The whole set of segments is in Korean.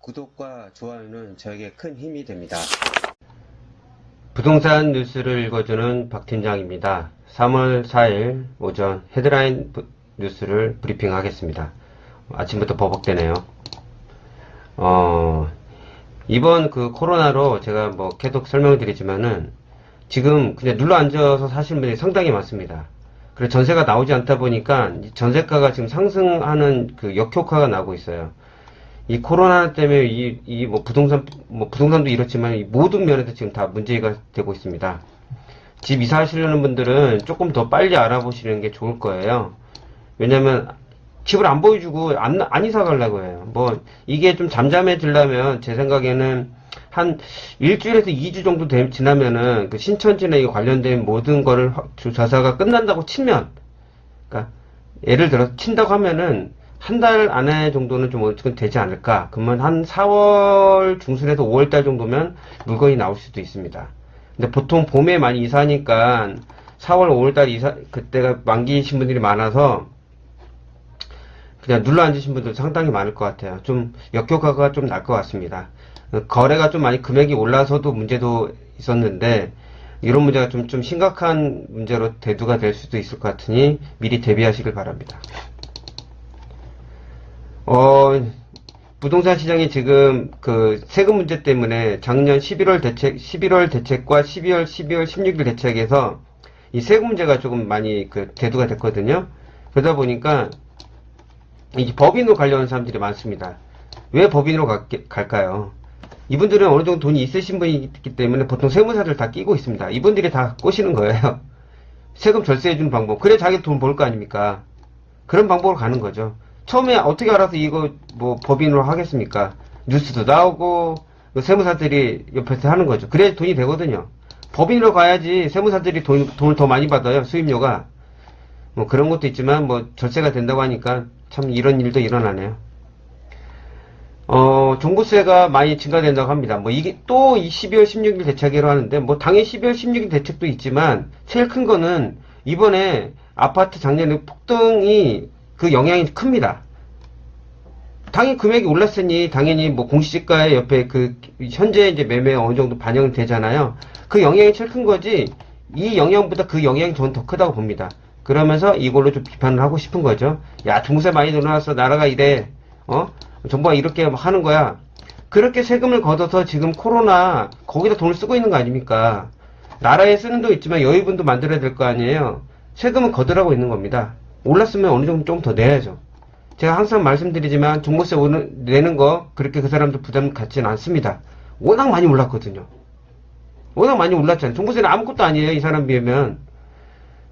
구독과 좋아요는 저에게 큰 힘이 됩니다. 부동산 뉴스를 읽어주는 박 팀장입니다. 3월 4일 오전 헤드라인 부- 뉴스를 브리핑하겠습니다. 아침부터 버벅대네요. 어, 이번 그 코로나로 제가 뭐 계속 설명을 드리지만은 지금 그냥 눌러 앉아서 사시는 분들이 상당히 많습니다. 그래서 전세가 나오지 않다 보니까 이 전세가가 지금 상승하는 그 역효과가 나고 있어요. 이 코로나 때문에 이, 이 뭐 부동산, 뭐 부동산도 이렇지만 이 모든 면에서 지금 다 문제가 되고 있습니다. 집 이사하시려는 분들은 조금 더 빨리 알아보시는 게 좋을 거예요. 왜냐면 집을 안 보여주고 안, 안 이사 가려고 해요. 뭐 이게 좀 잠잠해지려면 제 생각에는 한 일주일에서 2주 정도 되- 지나면은 그 신천지나 이 관련된 모든 거를 조사가 끝난다고 치면 그러니까 예를 들어 친다고 하면은 한 달 안에 정도는 좀 어떻게 되지 않을까. 그러면 한 4월 중순에서 5월 달 정도면 물건이 나올 수도 있습니다. 근데 보통 봄에 많이 이사하니까 4월, 5월 달 이사 그때가 만기이신 분들이 많아서 그냥 눌러 앉으신 분들 상당히 많을 것 같아요. 좀 역효과가 좀 날 것 같습니다. 어, 거래가 좀 많이 금액이 올라서도 문제도 있었는데 이런 문제가 좀, 좀 심각한 문제로 대두가 될 수도 있을 것 같으니 미리 대비하시길 바랍니다. 어, 부동산 시장이 지금 그 세금 문제 때문에 작년 11월 대책, 11월 대책과 12월, 12월 16일 대책에서 이 세금 문제가 조금 많이 그 대두가 됐거든요. 그러다 보니까 이 법인으로 가려는 사람들이 많습니다. 왜 법인으로 가- 갈까요? 이분들은 어느 정도 돈이 있으신 분이기 때문에 보통 세무사를 다 끼고 있습니다. 이분들이 다 꼬시는 거예요. 세금 절세해주는 방법. 그래 자기 돈 벌 거 아닙니까? 그런 방법으로 가는 거죠. 처음에 어떻게 알아서 이거 뭐 법인으로 하겠습니까? 뉴스도 나오고 그 세무사들이 옆에서 하는 거죠. 그래야 돈이 되거든요. 법인으로 가야지 세무사들이 돈, 돈을 더 많이 받아요. 수입료가. 뭐 그런 것도 있지만 뭐 절세가 된다고 하니까 참 이런 일도 일어나네요. 어, 종부세가 많이 증가된다고 합니다. 뭐 이게 또이 12월 16일 대책이라고 하는데 뭐 당연히 12월 16일 대책도 있지만 제일 큰 거는 이번에 아파트 작년에 폭등이 그 영향이 큽니다. 당연히 금액이 올랐으니 당연히 뭐 공시지가의 옆에 그 현재 이제 매매 어느 정도 반영이 되잖아요. 그 영향이 제일 큰 거지 이 영향보다 그 영향이 저는 더 크다고 봅니다. 그러면서 이걸로 좀 비판을 하고 싶은 거죠. 야, 종부세 많이 늘어났어. 나라가 이래. 어? 정부가 이렇게 하는 거야. 그렇게 세금을 걷어서 지금 코로나 거기다 돈을 쓰고 있는 거 아닙니까? 나라에 쓰는 돈 있지만 여유분도 만들어야 될 거 아니에요. 세금은 걷으라고 있는 겁니다. 올랐으면 어느 정도 좀 더 내야죠. 제가 항상 말씀드리지만 종부세 오는, 내는 거 그렇게 그 사람들 부담 갖지는 않습니다. 워낙 많이 올랐거든요. 워낙 많이 올랐잖아요. 종부세는 아무것도 아니에요. 이 사람 비하면.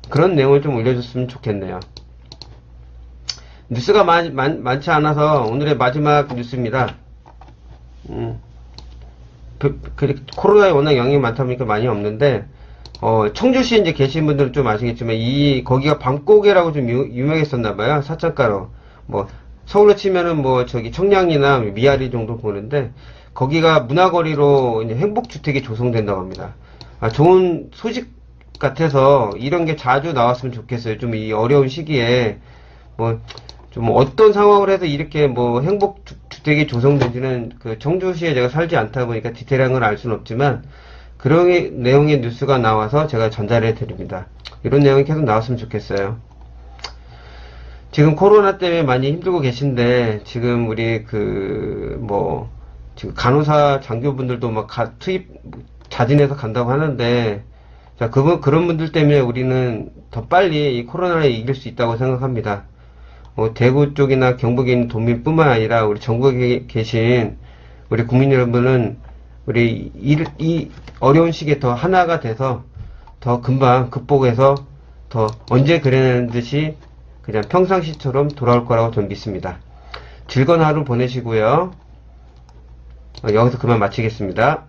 그런 내용을 좀 올려줬으면 좋겠네요. 뉴스가 많, 많, 많지 않아서 오늘의 마지막 뉴스입니다. 음, 그, 그, 코로나에 워낙 영향이 많다 보니까 많이 없는데, 어, 청주시에 이제 계신 분들은 좀 아시겠지만, 이, 거기가 방고개라고 좀 유, 유명했었나봐요. 사창가로. 뭐, 서울로 치면은 뭐, 저기 청량리나 미아리 정도 보는데, 거기가 문화거리로 행복주택이 조성된다고 합니다. 아, 좋은 소식 같아서 이런 게 자주 나왔으면 좋겠어요. 좀 이 어려운 시기에, 뭐, 좀 어떤 상황을 해서 이렇게 뭐 행복 주- 주택이 조성된지는 그 청주시에 제가 살지 않다 보니까 디테일한 건 알 수는 없지만 그런 게- 내용의 뉴스가 나와서 제가 전달해 드립니다. 이런 내용이 계속 나왔으면 좋겠어요. 지금 코로나 때문에 많이 힘들고 계신데 지금 우리 그 뭐 지금 간호사 장교분들도 막 가- 투입 자진해서 간다고 하는데 자 그분 그런 분들 때문에 우리는 더 빨리 이 코로나를 이길 수 있다고 생각합니다. 어, 대구 쪽이나 경북에 있는 도민뿐만 아니라 우리 전국에 계신 우리 국민 여러분은 우리 이, 이 어려운 시기에 더 하나가 돼서 더 금방 극복해서 더 언제 그랬는 듯이 그냥 평상시처럼 돌아올 거라고 저는 믿습니다. 즐거운 하루 보내시고요. 어, 여기서 그만 마치겠습니다.